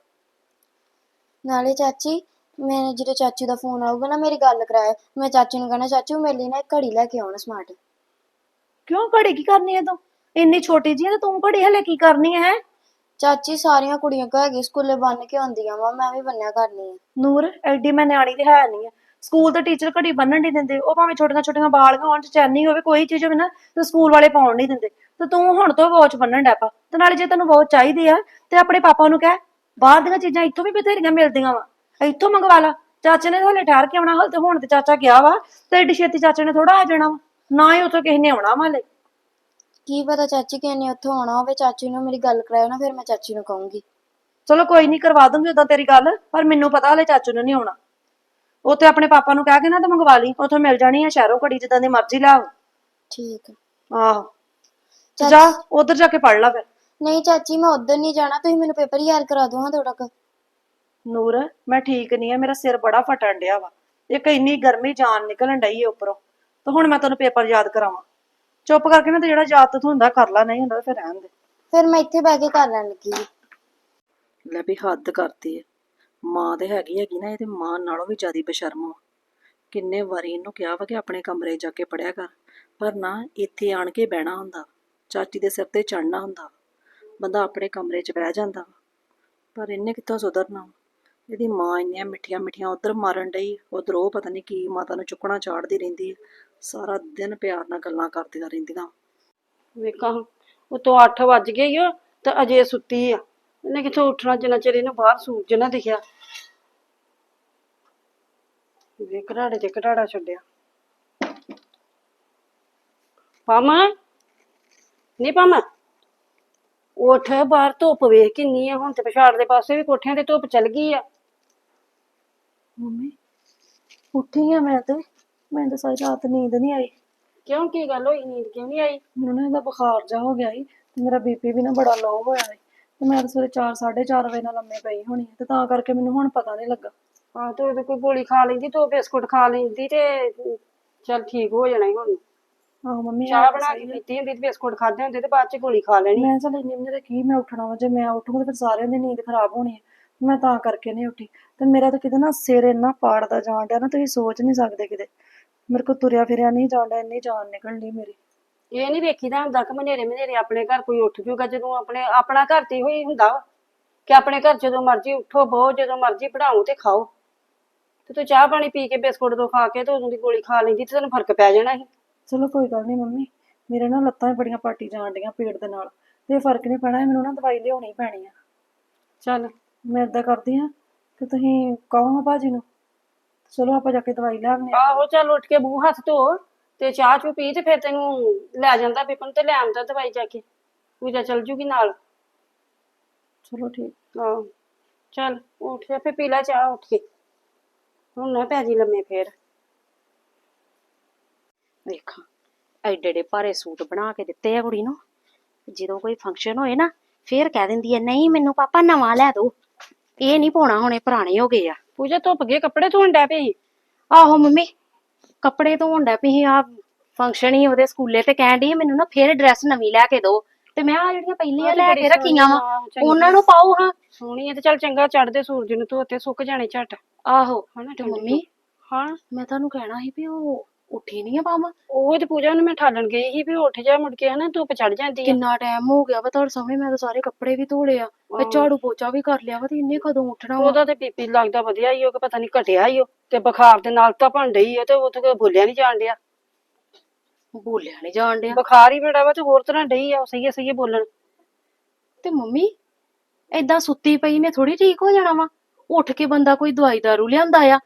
ਨਾਲੇ ਚਾਚੀ ਮੈਂ ਜਦੋਂ ਚਾਚੂ ਦਾ ਫੋਨ ਆਊਗਾ ਨਾ ਮੇਰੀ ਗੱਲ ਕਰਾਇਆ ਮੈਂ ਚਾਚੂ ਨੂੰ ਕਹਿਣਾ ਚਾਚੂ ਮੇਰੇ ਲਈ ਨਾ ਇੱਕ ਘੜੀ ਲੈ ਕੇ ਆਉਣਾ ਸਮਾਰਟ ਕਿਉਂ ਘੜੀ ਕੀ ਕਰਨੀ ਹੈ ਤੂੰ? ਇੰਨੀ ਛੋਟੀ ਜਿਹੀ ਆ ਤੇ ਤੂੰ ਘੜੀ ਹਲੇ ਕੀ ਕਰਨੀ ਹੈ? ਚਾਚੀ ਸਾਰੀਆਂ ਕੁੜੀਆਂ ਕੋ ਹੈਗੀ ਸਕੂਲੇ ਬੰਨ ਕੇ ਆਉਂਦੀਆਂ ਵਾ, ਮੈਂ ਵੀ ਬੰਨਿਆ ਕਰਨੀ ਆ। ਨੂਰ, ਐਡੀ ਮੈਂ ਨਿਆਣੀ ਤੇ ਹੈ ਨਹੀਂ ਆ। ਸਕੂਲ ਦੇ ਟੀਚਰ ਘੜੀ ਬੰਨਣ ਨਹੀਂ ਦਿੰਦੇ, ਉਹ ਭਾਵੇਂ ਛੋਟੀਆਂ ਛੋਟੀਆਂ ਬਾਲੀਆਂ ਹੋਣ, ਚੈਨੀ ਹੋਵੇ, ਕੋਈ ਚੀਜ਼ ਹੋਵੇ ਨਾ, ਤੇ ਸਕੂਲ ਵਾਲੇ ਪਾਉਣ ਨਹੀਂ ਦਿੰਦੇ। ਤੇ ਤੂੰ ਹੁਣ ਤੋਂ ਵੋਚ ਬੰਨਣ ਡੈ ਪਾ, ਤੇ ਨਾਲੇ ਜੇ ਤੈਨੂੰ ਵੋਚ ਚਾਹੀਦੀ ਆ, ਤੇ ਆਪਣੇ ਪਾਪਾ ਨੂੰ ਕਹਿ, ਬਾਹਰ ਦੀਆਂ ਚੀਜ਼ਾਂ ਇੱਥੋਂ ਵੀ ਬਥੇਰੀਆਂ ਮਿਲਦੀਆਂ ਵਾ। ਇੱਥੋਂ ਮੰਗਵਾ ਲਾ। ਚਾਚੇ ਨੇ ਹਲੇ ਠਹਿਰ ਕੇ ਆਉਣਾ, ਹਲ ਤੇ ਹੁਣ ਤੇ ਚਾਚਾ ਗਿਆ ਵਾ, ਤੇ ਏਡੀ ਛੇਤੀ ਚਾਚੇ ਨੇ ਥੋੜਾ ਆ ਜਾਣਾ ਵਾ। ਨਾ ਹੀ ਉੱਥੋਂ ਕਿਸੇ ਨੇ ਆਉਣਾ ਵਾ ਹਲੇ। ਕੀ ਪਤਾ ਚਾਚੀ ਕਿਸੇ ਨੇ ਉੱਥੋਂ ਆਉਣਾ ਹੋਵੇ ਚਾਚੂ ਨੂੰ ਮੇਰੀ ਗੱਲ ਕਰਾਇਓ ਨਾ ਫਿਰ ਮੈਂ ਚਾਚੀ ਨੂੰ ਕਹੂੰਗੀ। ਚਲੋ ਕੋਈ ਨਹੀਂ ਕਰਵਾ ਦੂੰਗੀ ਉਦਾਂ ਤੇਰੀ ਗੱਲ ਪਰ ਮੈਨੂੰ ਪਤਾ ਹਲੇ ਚਾਚੂ ਨੇ ਨਹੀਂ ਆਉਣਾ। ਉੱਥੇ ਆਪਣੇ ਪਾਪਾ ਨੂੰ ਕਹਿ ਕੇ ਨਾ ਤੇ ਮੰਗਵਾ ਲਈ ਉੱਥੋਂ ਮਿਲ ਜਾਣੀ ਆ ਸ਼ਹਿਰੋਂ ਘੜੀ ਜਿੱਦਾਂ ਦੀ ਮਰਜ਼ੀ ਲੈ ਆਓ। ਠੀਕ ਆ। ਆਹੋ। ਤੇ ਜਾ ਉਧਰ ਜਾ ਕੇ ਪੜ ਲਾ ਫਿਰ। ਨਹੀਂ ਚਾਚੀ ਮੈਂ ਉਧਰ ਨਹੀਂ ਜਾਣਾ ਤੁਸੀਂ ਮੈਨੂੰ ਪੇਪਰ ਯਾਦ ਕਰਾ ਦਿਓ ਹਾਂ ਥੋੜਾ ਕੁ। ਨੂਰ ਮੈਂ ਠੀਕ ਨਹੀਂ ਆ ਮੇਰਾ ਸਿਰ ਬੜਾ ਫਟਣ ਡਿਆ ਵਾ। ਇੱਕ ਇੰਨੀ ਗਰਮੀ ਜਾਨ ਨਿਕਲਣ ਡਈ ਏ ਉੱਪਰੋਂ ਤੇ ਹੁਣ ਮੈਂ ਤੈਨੂੰ ਪੇਪਰ ਯਾਦ ਕਰਾਵਾਂ। ਚੁੱਪ ਕਰਕੇ ਨਾ ਤੇ ਜਿਹੜਾ ਯਾਦ ਤੂੰ ਹੁੰਦਾ ਕਰ ਲੈ ਨਹੀਂ ਹੁੰਦਾ ਫਿਰ ਰਹਿਣ ਦੇ। ਫਿਰ ਮੈਂ ਇੱਥੇ ਬਹਿ ਕੇ ਕਰ ਲੈਣ ਲੱਗੀ ਸੀ। ਲੈ ਵੀ ਹੱਦ ਕਰਤੀ ਏ। ਮਾਂ ਤੇ ਹੈਗੀ ਹੈਗੀ ਨਾ ਇਹਦੇ ਮਾਂ ਨਾਲੋਂ ਵੀ ਜ਼ਿਆਦੀ ਬੇਸ਼ਰਮ ਵਾ ਕਿੰਨੇ ਵਾਰੀ ਇਹਨੂੰ ਕਿਹਾ ਵਾ ਕਿ ਆਪਣੇ ਕਮਰੇ ਜਾ ਕੇ ਪੜਿਆ ਕਰ। ਪਰ ਨਾ ਇੱਥੇ ਆਣ ਕੇ ਬਹਿਣਾ ਹੁੰਦਾ ਚਾਚੀ ਦੇ ਸਿਰ ਤੇ ਚੜਨਾ ਹੁੰਦਾ ਬੰਦਾ ਆਪਣੇ ਕਮਰੇ 'ਚ ਬਹਿ ਜਾਂਦਾ ਵਾ। ਪਰ ਇਹਨੇ ਕਿੱਥੋਂ ਸੁਧਰਨਾ? ਇਹਦੀ ਮਾਂ ਇੰਨੀਆਂ ਮਿੱਠੀਆਂ ਮਿੱਠੀਆਂ ਉਧਰ ਮਾਰਨ ਡਈ ਉਧਰ ਉਹ ਪਤਾ ਨਹੀਂ ਕੀ ਮਾਤਾ ਨੂੰ ਚੁੱਕਣਾ ਚਾੜਦੀ ਰਹਿੰਦੀ ਹੈ ਸਾਰਾ ਦਿਨ ਪਿਆਰ ਨਾਲ ਗੱਲਾਂ ਕਰਦੀਆਂ ਰਹਿੰਦੀਆਂ। ਵੇਖਾਂ ਉਤੋਂ 8 ਵੱਜ ਗਏ ਓ ਤੇ ਅਜੇ ਸੁੱਤੀ ਆ। ਇਹਨੇ ਕਿੱਥੋਂ ਉੱਠਣਾ ਜਿੰਨਾ ਚਿਰ ਇਹਨੂੰ ਬਾਹਰ ਸੂਰਜ ਨਾ ਦਿਖਿਆ। ਵੇ ਘਰਾੜੇ ਤੇ ਘਰਾੜਾ ਛੱਡਿਆ। ਪਾਮਾ? ਨਹੀਂ ਪਾਮਾ? ਉੱਠ ਬਾਹਰ ਧੁੱਪ ਵੇਖ ਕਿੰਨੀ ਆ ਹੁਣ ਤੇ ਪਛਾੜ ਦੇ ਪਾਸੇ ਵੀ ਕੋਠਿਆਂ ਤੇ ਧੁੱਪ ਚੱਲ ਗਈ ਆ। ਮੰਮੀ ਉੱਠੀ ਆ ਮੈਂ ਤੇ। ਮੈਨੂੰ ਤਾਂ ਸਾਰੀ ਰਾਤ ਨੀਂਦ ਨਹੀਂ ਆਈ। ਕਿਉਂ ਕੀ ਗੱਲ ਹੋਈ? ਨੀਂਦ ਕਿਉਂ ਨਹੀਂ ਆਈ? ਮੈਨੂੰ ਨਾ ਇਹਦਾ ਬੁਖਾਰ ਜਾ ਹੋ ਗਿਆ ਸੀ ਤੇ ਮੇਰਾ ਬੀਪੀ ਵੀ ਨਾ ਬੜਾ ਲੋ ਹੋਇਆ ਸੀ ਤੇ ਮੈਂ ਤਾਂ ਸਵੇਰੇ 4 4:30 ਵਜੇ ਨਾਲ ਲੰਮੇ ਪਈ ਹੋਣੀ ਤੇ ਤਾਂ ਕਰਕੇ ਮੈਨੂੰ ਹੁਣ ਪਤਾ ਨਹੀਂ ਲੱਗਾ। ਹਾਂ ਤੂੰ ਉਹਦੇ ਕੋਈ ਗੋਲੀ ਖਾ ਲੈਂਦੀ ਤੂੰ ਬਿਸਕੁਟ ਖਾ ਲੈਂਦੀ ਤੇ ਚੱਲ ਠੀਕ ਹੋ ਜਾਣਾ ਸੀ ਹੁਣ। ਆਹ ਮੰਮੀ ਚਾਹ ਬਣਾ ਕੇ ਪੀਤੀ ਹੁੰਦੀ ਤੇ ਬਿਸਕੁਟ ਖਾਦੇ ਹੁੰਦੇ ਤੇ ਬਾਅਦ ਚ ਗੋਲੀ ਖਾ ਲੈਣੀ। ਮੈਂ ਚੱਲ ਇੰਨੇ ਮੇਰੇ ਕੀ ਮੈਂ ਉੱਠਣਾ ਵਾ ਜੇ ਮੈਂ ਉੱਠੂਗਾ ਤੇ ਫਿਰ ਸਾਰਿਆਂ ਦੀ ਨੀਂਦ ਖਰਾਬ ਹੋਣੀ ਹੈ ਮੈਂ ਤਾਂ ਕਰਕੇ ਨਹੀਂ ਉੱਠੀ। ਤੇ ਮੇਰਾ ਤਾਂ ਕਿਤੇ ਨਾ ਸਿਰ ਇੰਨਾ ਪਾੜਦਾ ਜਾਣ ਡਿਆ ਨਾ ਤੁਸੀਂ ਸੋਚ ਨਹੀਂ ਸਕਦੇ ਕਿਤੇ। ਮੇਰੇ ਕੋ ਤੁਰਿਆ ਫਿਰਿਆ ਨਹੀਂ ਡਿਆ ਇੰਨੀ ਜਾਨ ਨਿਕਲ ਡਈ ਮੇਰੀ। ਇਹ ਨਹੀਂ ਵੇਖੀਦਾ ਹੁੰਦਾ ਕਿ ਮਨੇਰੇ ਮਨੇਰੇ ਆਪਣੇ ਘਰ ਕੋਈ ਉੱਠ ਜੂਗਾ ਜਦੋਂ ਆਪਣੇ ਆਪਣਾ ਘਰ ਤੇ ਇਹੋ ਹੀ ਹੁੰਦਾ ਵਾ। ਕਿ ਆਪਣੇ ਘਰ ਜਦੋਂ ਮਰਜ਼ੀ ਉੱਠੋ ਬਹੁ ਜਦੋਂ ਮਰਜ਼ੀ ਪੜਾਓ ਤੇ ਖਾਓ। ਤੇ ਤੂੰ ਚਾਹ ਪਾਣੀ ਪੀ ਕੇ ਬਿਸਕੁਟ ਤੋਂ ਖਾ ਕੇ ਤੇ ਉਦੋਂ ਦੀ ਗੋਲੀ ਖਾ ਲੈਂਦੀ ਤੇ ਤੈਨੂੰ ਫ਼ਰਕ ਪੈ ਜਾਣਾ ਸੀ। ਚਲੋ ਕੋਈ ਗੱਲ ਨਹੀਂ ਮੰਮੀ ਮੇਰੇ ਨਾ ਲੱਤਾਂ ਵੀ ਬੜੀਆਂ ਪਾਟੀ ਜਾਣ ਡੀਆਂ ਪੇਟ ਦੇ ਨਾਲ। ਤੇ ਫ਼ਰਕ ਨਹੀਂ ਪੈਣਾ ਮੈਨੂੰ ਨਾ ਦਵਾਈ ਲਿਆਉਣੀ ਪੈਣੀ ਆ। ਚੱਲ। ਮੈਂ ਏਦਾਂ ਕਰਦੀ ਆ ਕਿ ਤੁਸੀਂ ਕਹੋ ਹਾਂ ਭਾਜੀ ਨੂੰ। ਚਲੋ ਆਪਾਂ ਜਾ ਕੇ ਦਵਾਈ ਲੈ ਆਉਂਦੇ ਆ ਆਹੋ ਚੱਲ ਉੱਠ ਕੇ ਮੂੰਹ ਹੱਥ ਧੋ ਤੇ ਚਾਹ ਚੂ ਪੀ ਤੇ ਫਿਰ ਤੈਨੂੰ ਲੈ ਜਾਂਦਾ ਪਿਪਨ ਤੇ ਲੈ ਆਉਂਦਾ ਦਵਾਈ ਜਾ ਕੇ। ਪੂਜਾ ਚੱਲ ਜੂਗੀ ਨਾਲ। ਚਲੋ ਠੀਕ। ਆਹੋ ਚੱਲ ਉੱਠ ਜਾ ਫਿਰ ਪੀ ਲੈ ਚਾਹ ਉੱਠ ਕੇ। ਹੁਣ ਨਾ ਪੈ ਜੀ ਲੰਮੇ ਫੇਰ। ਵੇਖਾਂ ਐਡੇ ਐਡੇ ਭਾਰੇ ਸੂਟ ਬਣਾ ਕੇ ਦਿੱਤੇ ਆ ਕੁੜੀ ਨੂੰ। ਜਦੋਂ ਕੋਈ ਫੰਕਸ਼ਨ ਹੋਏ ਨਾ ਫੇਰ ਕਹਿ ਦਿੰਦੀ ਹੈ ਨਹੀਂ ਮੈਨੂੰ ਪਾਪਾ ਨਵਾਂ ਲੈ ਦੋ। ਇਹ ਨਹੀਂ ਪਾਉਣਾ ਹੁਣ ਪੁਰਾਣੇ ਹੋ ਗਏ ਆ। ਪੂਜਾ ਧੁੱਪ ਗਏ ਕੱਪੜੇ ਧੋਣ ਡੈ ਪਈ? ਆਹੋ ਮੰਮੀ ਕੱਪੜੇ ਧੋਣ ਡੈ ਪਈ ਆ ਫੰਕਸ਼ਨ ਹੀ ਉਹਦੇ ਸਕੂਲੇ ਤੇ ਕਹਿਣ ਸੀ, ਮੈਨੂੰ ਨਾ ਫੇਰ ਡਰੈਸ ਨਵੀਂ ਲੈ ਕੇ ਦਿਓ ਤੇ ਮੈਂ ਆ ਜਿਹੜੀਆਂ ਪਹਿਲੀਆਂ ਲੈ ਕੇ ਰੱਖੀਆਂ ਵਾ ਉਹਨਾਂ ਨੂੰ ਪਾਓ ਹਾਂ। ਸੋਹਣੀ ਹੈ ਤੇ ਚੱਲ ਚੰਗਾ ਚੜਦੇ ਸੂਰਜ ਨੂੰ ਧੋਤੇ ਸੁੱਕ ਜਾਣੇ ਝਟ। ਆਹੋ ਹਨਾ ਮੰਮੀ ਹਾਂ। ਮੈਂ ਤੁਹਾਨੂੰ ਕਹਿਣਾ ਸੀ ਵੀ ਉਹ ਉੱਠੀ ਨਹੀਂ ਆ ਪਾਵਾਂ ਉਹ ਤੇ ਪੂਜਾ ਨੂੰ ਮੈਂ ਠਾਲਣ ਗਈ ਸੀ ਵੀ ਉੱਠ ਜਾ ਮੁੜ ਕੇ ਹਨਾ ਧੁੱਪ ਚੜ ਜਾਂਦੀ ਆ। ਕਿੰਨਾ ਟਾਈਮ ਹੋ ਗਿਆ ਵਾ ਤੁਹਾਡੇ ਸਾਹਮਣੇ ਮੈਂ ਤਾਂ ਸਾਰੇ ਕੱਪੜੇ ਵੀ ਧੋ ਲਏ ਆ ਆਹੋ। ਝਾੜੂ ਪੋਚਾ ਵੀ ਕਰ ਲਿਆ ਵਾ ਤੇ ਇੰਨੇ ਕਦੋਂ ਉੱਠਣਾ ਵਾ? ਉਹਦਾ ਤੇ ਬੀਪੀ ਲੱਗਦਾ ਵਧੀਆ ਹੀ ਉਹ ਕਿ ਪਤਾ ਨਹੀਂ ਘਟਿਆ ਹੀ ਉਹ ਤੇ ਬੁਖਾਰ ਦੇ ਨਾਲ ਤਾਂ ਭੰਡ ਹੀ ਆ ਤੇ ਉਹ ਤੇ ਬੋਲਿਆ ਨਹੀਂ ਜਾਣ ਡਿਆ। ਬੋਲਿਆ ਨਹੀਂ ਜਾਣ ਡਿਆ। ਬੁਖਾਰ ਹੀ ਬੜਾ ਵਾ ਤੇ ਹੋਰ ਤਰ੍ਹਾਂ ਡਈ ਆ ਉਹ ਸਹੀ ਸਹੀ ਬੋਲਣ। ਤੇ ਮੰਮੀ ਏਦਾਂ ਸੁੱਤੀ ਪਈ ਨੇ ਥੋੜੀ ਠੀਕ ਹੋ ਜਾਣਾ ਵਾ? ਉੱਠ ਕੇ ਬੰਦਾ ਕੋਈ ਦਵਾਈ ਦਾਰੂ ਲਿਆਂਦਾ ਆ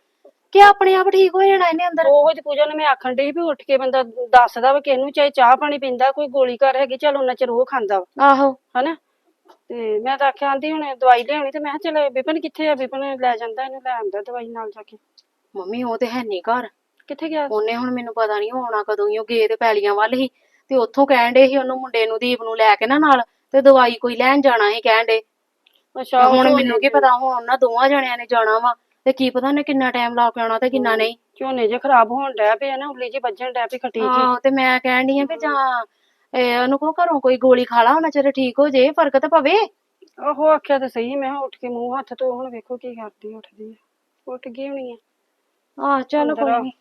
ਕਿ ਆਪਣੇ ਆਪ ਠੀਕ ਹੋ ਜਾਣਾ ਇਹਨੇ ਅੰਦਰ? ਉਹ ਤੇ ਪੂਜਾ ਨੂੰ ਮੈਂ ਆਖਣ ਡਈ ਵੀ ਉੱਠ ਕੇ ਬੰਦਾ ਦੱਸਦਾ ਵਾ ਕਿ ਇਹਨੂੰ ਚਾਹੇ ਚਾਹ ਪਾਣੀ ਪੀਂਦਾ ਕੋਈ ਗੋਲੀ ਘਰ ਹੈਗੀ ਚੱਲ ਉਹਨਾਂ ਚਿਰ ਉਹ ਖਾਂਦਾ ਵਾ। ਆਹੋ। ਹਨਾ? ਤੇ ਮੈਂ ਤਾਂ ਆਖਿਆ ਆਂਦੀ ਹੁਣ ਦਵਾਈ ਲਿਆਉਣੀ ਤੇ ਮੈਂ ਕਿਹਾ ਚੱਲ ਵਿਪਨ ਕਿੱਥੇ ਆ? ਵਿਪਨ ਲੈ ਜਾਂਦਾ ਇਹਨੂੰ ਲੈ ਆਉਂਦਾ ਦਵਾਈ ਨਾਲ ਜਾ ਕੇ। ਮੰਮੀ ਉਹ ਤੇ ਹੈ ਨਹੀਂ ਘਰ। ਕਿੱਥੇ ਗਿਆ? ਉਹਨੇ ਹੁਣ ਮੈਨੂੰ ਪਤਾ ਨਹੀਂ ਹੋਣਾ ਕਦੋਂ ਹੀ ਉਹ ਗਏ ਤੇ ਪੈਲੀਆਂ ਵੱਲ ਹੀ ਤੇ ਉੱਥੋਂ ਕਹਿਣ ਦੇ ਸੀ ਉਹਨੂੰ ਮੁੰਡੇ ਨੂੰ ਦੀਪ ਨੂੰ ਲੈ ਕੇ ਨਾ ਨਾਲ ਤੇ ਦਵਾਈ ਕੋਈ ਲੈਣ ਜਾਣਾ ਸੀ ਕਹਿਣ ਦੇ ਅੱਛਾ ਹੁਣ ਮੈਨੂੰ ਕੀ ਪਤਾ ਹੁਣ ਉਹਨਾਂ ਦੋਵਾਂ ਜਣਿਆਂ ਨੇ ਜਾਣਾ ਵਾ। ਤੇ ਕੀ ਪਤਾ ਉਹਨੇ ਕਿੰਨਾ ਟਾਈਮ ਲਾ ਕੇ ਆਉਣਾ ਤੇ ਕਿੰਨਾ ਨਹੀਂ। ਝੋਨੇ ਜੇ ਖਰਾਬ ਹੋਣ ਡੈ ਪਏ ਆ ਨਾ ਉੱਲੀ ਜੀ ਵੱਜਣ ਡੈ ਪਈ ਖੱਟੀ ਜੀ ਹਾਂ ਤੇ ਮੈਂ ਕਹਿਣ ਡਈ ਆ ਵੀ ਜਾਂ ਇਹ ਉਹਨੂੰ ਕੋ ਘਰੋਂ ਕੋਈ ਗੋਲੀ ਖਾ ਲਾ ਉਹਨਾਂ ਚਿਰ ਠੀਕ ਹੋ ਜੇ ਫ਼ਰਕ ਤਾਂ ਪਵੇ। ਆਹੋ ਆਖਿਆ ਤੇ ਸਹੀ ਮੈਂ ਕਿਹਾ ਉੱਠ ਕੇ ਮੂੰਹ ਹੱਥ ਧੋ ਹੁਣ ਵੇਖੋ ਕੀ ਕਰਦੀ ਉੱਠਦੀ ਆ। ਉੱਠ ਗਈ ਹੋਣੀ ਆ। ਆਹ ਚੱਲ ਕੋਈ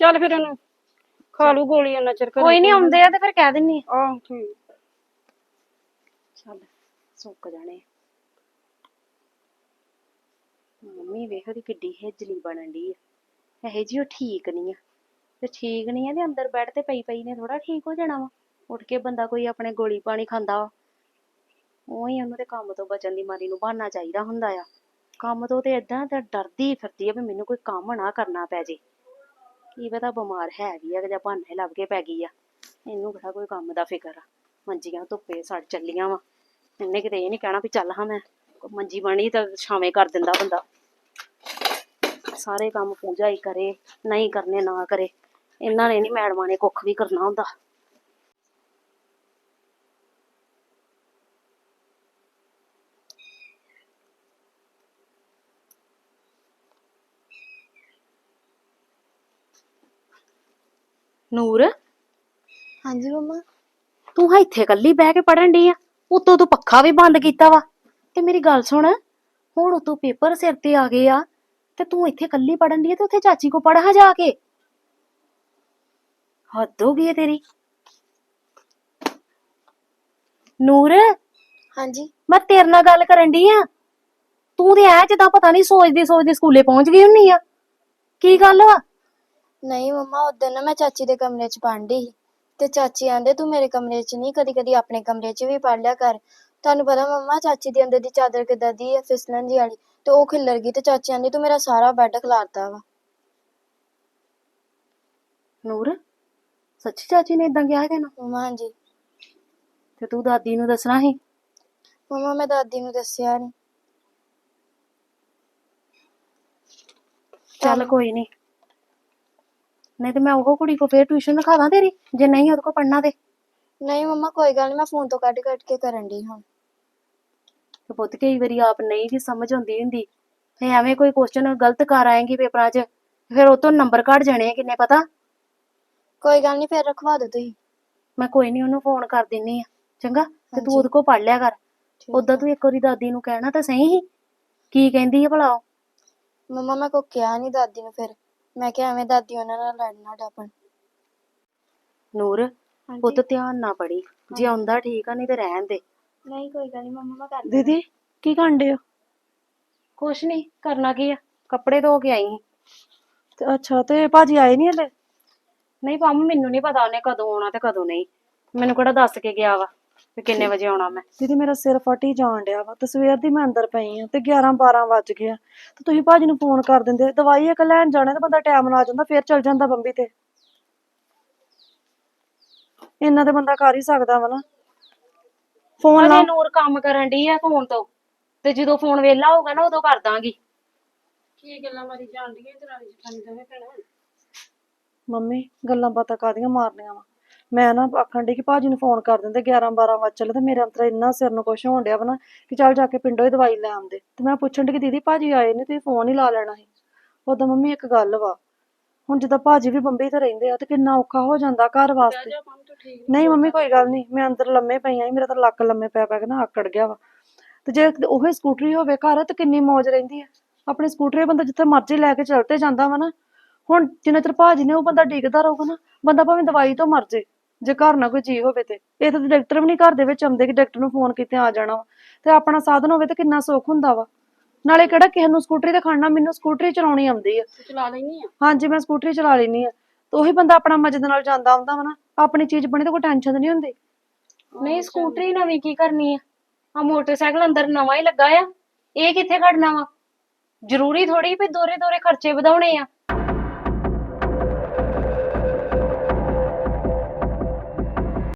ਚੱਲ ਫਿਰ ਉਹਨੂੰ ਖਾ ਲੂ ਗੋਲੀ ਉਹਨਾਂ ਚਿਰ ਕੋਈ ਨਹੀਂ ਆਉਂਦੇ ਆ ਤੇ ਫਿਰ ਕਹਿ ਦਿੰਨੀ ਆ। ਆਹ ਠੀਕ। ਚੱਲ ਸੁੱਕ ਜਾਣੇ ਮੰਮੀ ਵੇਖੋ ਉਹਦੀ ਕਿੱਡੀ ਹੇਜਲੀ ਬਣਨ ਦੀ ਆ। ਇਹ ਜੀ ਉਹ ਠੀਕ ਨਹੀਂ ਆ। ਤੇ ਠੀਕ ਨਹੀਂ ਆ ਤੇ ਅੰਦਰ ਬੈੱਡ ਤੇ ਪਈ ਪਈ ਨੇ ਥੋੜਾ ਠੀਕ ਹੋ ਜਾਣਾ ਵਾ। ਉੱਠ ਕੇ ਬੰਦਾ ਕੋਈ ਆਪਣੇ ਗੋਲੀ ਪਾਣੀ ਖਾਂਦਾ ਵਾ। ਉਹੀ ਉਹਨੂੰ ਤੇ ਕੰਮ ਤੋਂ ਬਚਣ ਦੀ ਮਾਰੀ ਨੂੰ ਬਹਾਨਾ ਚਾਹੀਦਾ ਹੁੰਦਾ ਆ। ਕੰਮ ਤੋਂ ਤੇ ਏਦਾਂ ਤੇ ਡਰਦੀ ਫਿਰਦੀ ਆ ਵੀ ਮੈਨੂੰ ਕੋਈ ਕੰਮ ਨਾ ਕਰਨਾ ਪੈ ਜੇ। ਕੀ ਪਤਾ ਬਿਮਾਰ ਹੈ ਵੀ ਆ ਕਿ ਜਾਂ ਬਹਾਨੇ ਲੱਭ ਕੇ ਪੈ ਗਈ ਆ। ਇਹਨੂੰ ਕਿਹੜਾ ਕੋਈ ਕੰਮ ਦਾ ਫਿਕਰ ਆ। ਮੰਜੀਆਂ ਧੁੱਪੇ ਸੜ ਚੱਲੀਆਂ ਵਾ। ਇਹਨੇ ਕਿਤੇ ਇਹ ਨਹੀਂ ਕਹਿਣਾ ਵੀ ਚੱਲ ਹਾਂ ਮੈਂ। ਮੰਜੀ ਬਣੀ ਤਾਂ ਛਾਵੇਂ ਕਰ ਦਿੰਦਾ ਬੰਦਾ। ਸਾਰੇ ਕੰਮ ਪੂਜਾ ਹੀ ਕਰੇ ਨਹੀਂ ਕਰਨੇ ਨਾ ਕਰੇ। ਇਹਨਾਂ ਨੇ ਨਹੀਂ ਮੈਡਮਾਂ ਨੇ ਕੁੱਖ ਵੀ ਕਰਨਾ ਹੁੰਦਾ। ਨੂਰ? ਹਾਂਜੀ ਮੰਮਾ। ਤੂੰ ਹਾਂ ਇੱਥੇ ਇਕੱਲੀ ਬਹਿ ਕੇ ਪੜਨ ਡਈ ਆ। ਉਤੋਂ ਤੂੰ ਪੱਖਾ ਵੀ ਬੰਦ ਕੀਤਾ ਵਾ। ਤੇ ਮੇਰੀ ਗੱਲ ਸੁਣ। ਹੁਣ ਉਤੋਂ ਪੇਪਰ ਸਿਰ ਤੇ ਆ ਗਏ ਆ ਤੇ ਤੂੰ ਇੱਥੇ ਇਕੱਲੀ ਪੜਨ ਆ ਤੇ ਉੱਥੇ ਚਾਚੀ ਕੋ ਪੜ੍ਹਾ ਜਾ ਕੇ। ਹੱਦ ਹੋ ਗਈ ਹੈ ਤੇਰੀ। ਨੂਰ ਹਾਂਜੀ। ਮੈਂ ਤੇਰੇ ਨਾਲ ਗੱਲ ਕਰਨ ਡਈ ਆ। ਤੂੰ ਤੇ ਐ ਜਿੱਦਾਂ ਪਤਾ ਨਹੀਂ ਸੋਚਦੀ ਸੋਚਦੀ ਸਕੂਲੇ ਪਹੁੰਚ ਗਈ ਹੁੰਨੀ ਆ। ਕੀ ਗੱਲ ਵਾ ਨਹੀਂ ਮੰਮਾ ਉਦੋਂ ਨਾ ਮੈਂ ਚਾਚੀ ਦੇ ਕਮਰੇ 'ਚ ਪੜ੍ਹਦੀ ਸੀ। ਤੇ ਚਾਚੀ ਆਂਦੇ ਤੂੰ ਮੇਰੇ ਕਮਰੇ 'ਚ ਨਹੀਂ ਕਦੀ ਕਦੀ ਆਪਣੇ ਕਮਰੇ 'ਚ ਵੀ ਪੜ੍ਹ ਲਿਆ ਕਰ। ਤੁਹਾਨੂੰ ਪਤਾ ਮੰਮਾ ਚਾਚੀ ਦੇ ਅੰਦਰ ਦੀ ਚਾਦਰ ਕਿੱਦਾਂ ਦੀ ਹੈ ਫਿਸਲਣ ਜੀ ਵਾਲੀ ਤੇ ਉਹ ਖਿੱਲਰ ਗਈ ਤੇ ਚਾਚੀ ਆਂਦੀ ਤੂੰ ਮੇਰਾ ਸਾਰਾ ਬੈੱਡ ਖਿਲਾਰਤਾ ਵਾ। ਨੂਰ ਸੱਚੀ ਚਾਚੀ ਨੇ ਇਦਾਂ ਕਿਹਾ ਹੈ ਤੈਨੂੰ? ਮੰਮਾ ਹਾਂਜੀ। ਤੇ ਤੂੰ ਦਾਦੀ ਨੂੰ ਦੱਸਣਾ ਸੀ? ਮੰਮਾ ਮੈਂ ਦਾਦੀ ਨੂੰ ਦੱਸਿਆ ਨਹੀਂ ਚੱਲ ਕੋਈ ਨਹੀਂ ਨਹੀਂ ਤੇ ਮੈਂ ਉਹ ਕੁੜੀ ਕੋ ਫੇਰ ਟਿਊਸ਼ਨ ਦਾਂ ਤੇਰੀ ਜੇ ਨਹੀਂ ਉਹਦੇ ਕੋ ਪੜਨਾ ਤੇ? ਨਹੀਂ ਮੰਮਾ ਕੋਈ ਗੱਲ ਨਹੀਂ ਮੈਂ ਫੋਨ ਤੋਂ ਕੱਢ ਕੱਢ ਕੇ ਕਰਨ ਦੀ ਹੁਣ ਤੇ ਪੁੱਤ ਕਈ ਵਾਰੀ ਆਪ ਨਹੀਂ ਵੀ ਸਮਝ ਆਉਂਦੀ ਹੁੰਦੀ। ਤੇ ਐਵੇਂ ਕੋਈ ਕੁਐਸਚਨ ਗਲਤ ਕਰ ਆਏਗੀ ਪੇਪਰਾਂ 'ਚ ਫਿਰ ਉਹ ਤੋਂ ਨੰਬਰ ਘੱਟ ਜਾਣੇ ਆ ਕਿੰਨੇ ਪਤਾ? ਕੋਈ ਗੱਲ ਨਹੀਂ ਫੇਰ ਰਖਵਾ ਦਿਓ ਤੁਸੀਂ। ਮੈਂ ਕੋਈ ਨਹੀਂ ਉਹਨੂੰ ਫੋਨ ਕਰ ਦਿੰਨੀ ਆ ਚੰਗਾ? ਤੇ ਤੂੰ। ਉਹਦੇ ਕੋ ਪੜ ਲਿਆ ਕਰ। ਉਦਾਂ ਤੂੰ ਇੱਕ ਵਾਰੀ ਦਾਦੀ ਨੂੰ ਕਹਿਣਾ ਤਾਂ ਸਹੀ ਸੀ। ਕੀ ਕਹਿੰਦੀ ਆ ਭਲਾ ਉਹ? ਮੰਮਾ ਮੈਂ ਕੋ ਕਿਹਾ ਨਹੀਂ ਦਾਦੀ ਨੂੰ ਫਿਰ। ਮੈਂ ਕਿਹਾ ਐਵੇਂ ਦਾਦੀ ਉਹਨਾਂ ਨਾਲ ਲੜਨਾ ਡਾਪਣ ਨੂਰ ਪੁੱਤ ਧਿਆਨ ਨਾ ਪੜੀ। ਜੇ ਆਉਂਦਾ ਠੀਕ ਆ ਨਹੀਂ ਤੇ ਰਹਿਣ ਦੇ। ਨਹੀਂ ਕੋਈ ਗੱਲ ਨਹੀਂ ਮੰਮਾ ਮੈਂ ਕਰ ਦੀਦੀ ਕੀ ਕਰਦੇ ਹੋ? ਕੁਛ ਨਹੀਂ ਕਰਨਾ ਕੀ ਆ? ਕੱਪੜੇ ਧੋ ਕੇ ਆਈ ਸੀ ਤੇ ਅੱਛਾ ਤੇ ਭਾਜੀ ਆਏ ਨਹੀਂ ਹਲੇ? ਨਹੀਂ ਪਾਮ ਮੈਨੂੰ ਨਹੀਂ ਪਤਾ ਉਹਨੇ ਕਦੋਂ ਆਉਣਾ ਤੇ ਕਦੋਂ ਨਹੀਂ। ਮੈਨੂੰ ਕਿਹੜਾ ਦੱਸ ਕੇ ਗਿਆ ਵਾ ਵੀ ਕਿੰਨੇ ਵਜੇ ਆਉਣਾ ਮੈਂ। ਦੀਦੀ ਮੇਰਾ ਸਿਰ ਫਟੀ ਜਾਣ ਡਿਆ ਵਾ। ਤੇ ਸਵੇਰ ਦੀ ਮੈਂ ਅੰਦਰ ਪਈ ਆ ਤੇ 11 12 ਵੱਜ ਗਏ ਆ। ਤੇ ਤੁਸੀਂ ਭਾਜੀ ਨੂੰ ਫੋਨ ਕਰ ਦਿੰਦੇ ਦਵਾਈ ਇੱਕ ਲੈਣ ਜਾਣਾ ਤੇ ਬੰਦਾ ਟਾਈਮ ਨਾਲ ਆ ਜਾਂਦਾ ਫੇਰ ਚਲ ਜਾਂਦਾ ਬੰਬੀ ਤੇ। ਇੰਨਾ ਤੇ ਬੰਦਾ ਕਰ ਹੀ ਸਕਦਾ ਵਾ ਨਾ। ਫੋਨ ਲਾ ਅਜੇ ਨੂਰ ਕੰਮ ਕਰਨ ਡਈ ਆ ਫੋਨ ਤੋਂ। ਤੇ ਜਦੋਂ ਫੋਨ ਵੇਲਾ ਹੋਊਗਾ ਨਾ ਉਦੋਂ ਕਰ ਦਾਂਗੀ। ਕੀ ਗੱਲਾਂ ਮਾਰੀ ਜਾਂਦੀਆਂ ਤੇ ਰਾਣੀ ਜਠਾਣੀ ਦੋਵੇਂ ਭੈਣਾਂ। ਮੰਮੀ ਗੱਲਾਂ ਬਾਤਾਂ ਕਾਦੀਆਂ ਮਾਰਨੀਆਂ ਵਾ? ਮੈਂ ਨਾ ਆਖਣ ਡਈ ਕਿ ਭਾਜੀ ਨੂੰ ਫੋਨ ਕਰ ਦਿੰਦੇ 11 12 ਵਜੇ ਚੱਲੇ ਤੇ ਮੇਰੇ ਅੰਦਰ ਇੰਨਾ ਸਿਰ ਨੂੰ ਕੁਛ ਹੋਣ ਡਿਆ ਨਾ ਕਿ ਚੱਲ ਜਾ ਕੇ ਪਿੰਡੋਂ ਹੀ ਦਵਾਈ ਲੈ ਆਉਂਦੇ। ਤੇ ਮੈਂ ਪੁੱਛਣ ਡਈ ਕਿ ਦੀਦੀ ਭਾਜੀ ਆਏ ਨੇ ਤੁਸੀਂ ਫੋਨ ਹੀ ਲਾ ਲੈਣਾ ਸੀ। ਉਦੋਂ ਮੰਮੀ ਇੱਕ ਗੱਲ ਵਾ ਹੁਣ ਜਿੱਦਾਂ ਭਾਜੀ ਵੀ ਬੰਬਈ ਤੇ ਰਹਿੰਦੇ ਆ ਤੇ ਕਿੰਨਾ ਔਖਾ ਹੋ ਜਾਂਦਾ ਘਰ ਵਾਸਤੇ। ਨਹੀਂ ਮੰਮੀ ਕੋਈ ਗੱਲ ਨਹੀਂ ਮੈਂ ਅੰਦਰ ਲੰਮੇ ਪਈ ਆਂ ਮੇਰਾ ਤਾਂ ਲੱਕ ਲੰਮੇ ਪੈ ਪੈ ਕੇ ਨਾ ਆਕੜ ਗਿਆ ਵਾ। ਤੇ ਜੇ ਉਹ ਸਕੂਟਰੀ ਹੋਵੇ ਘਰ ਤੇ ਕਿੰਨੀ ਮੌਜ ਰਹਿੰਦੀ ਆ। ਆਪਣੇ ਸਕੂਟਰੀ ਬੰਦਾ ਜਿੱਥੇ ਮਰਜ਼ੀ ਲੈ ਕੇ ਚੱਲ ਤੇ ਜਾਂਦਾ ਵਾ ਨਾ। ਹੁਣ ਜਿੰਨਾ ਚਿਰ ਭਾਜੀ ਨੇ ਉਹ ਬੰਦਾ ਡਿੱਗਦਾ ਰਹੂਗਾ ਨਾ ਬੰਦਾ ਭਾਵੇਂ ਦਵਾਈ ਤੋਂ ਮਰ ਜੇ ਜੇ ਘਰ ਨਾ ਕੋਈ ਚੀਜ਼ ਹੋਵੇ ਤੇ। ਇਹ ਤਾਂ ਡਾਕਟਰ ਵੀ ਨਹੀਂ ਘਰ ਦੇ ਵਿੱਚ ਆਉਂਦੇ ਕਿ ਡਾਕਟਰ ਨੂੰ ਫੋਨ ਕੀਤੇ ਆ ਜਾਣਾ ਵਾ। ਤੇ ਆਪਣਾ ਸਾਧਨ ਹੋਵੇ ਤੇ ਕਿੰਨਾ ਸੁੱਖ ਹੁੰਦਾ ਵਾ। ਨਾਲੇ ਕਿਹੜਾ ਕਿਸੇ ਨੂੰ ਸਕੂਟਰੀ ਤੇ ਖੜਨਾ ਮੈਨੂੰ ਸਕੂਟਰੀ ਚਲਾਉਣੀ ਆਉਂਦੀ ਆ। ਚਲਾ ਲੈਣੀ ਆ? ਹਾਂਜੀ ਮੈਂ ਸਕੂਟਰੀ ਚਲਾ ਲੈਣੀ ਆ। ਤੇ ਉਹੀ ਬੰਦਾ ਆਪਣਾ ਮਜ਼ੇ ਦੇ ਨਾਲ ਜਾਂਦਾ ਆਉਂਦਾ ਵਾ ਨਾ ਆਪਣੀ ਚੀਜ਼ ਬਣੀ ਤਾਂ ਕੋਈ ਟੈਨਸ਼ਨ ਨਹੀਂ ਹੁੰਦੀ। ਨਹੀਂ ਸਕੂਟਰੀ ਨਵੀਂ ਕੀ ਕਰਨੀ ਆ? ਆ ਮੋਟਰਸਾਈਕਲ ਅੰਦਰ ਨਵਾਂ ਹੀ ਲੱਗਾ ਆ। ਇਹ ਕਿੱਥੇ ਖੜਨਾ ਵਾ? ਜ਼ਰੂਰੀ ਥੋੜੀ ਵੀ ਦੋਰੇ ਦੋਰੇ ਖਰਚੇ ਵਧਾਉਣੇ ਆ।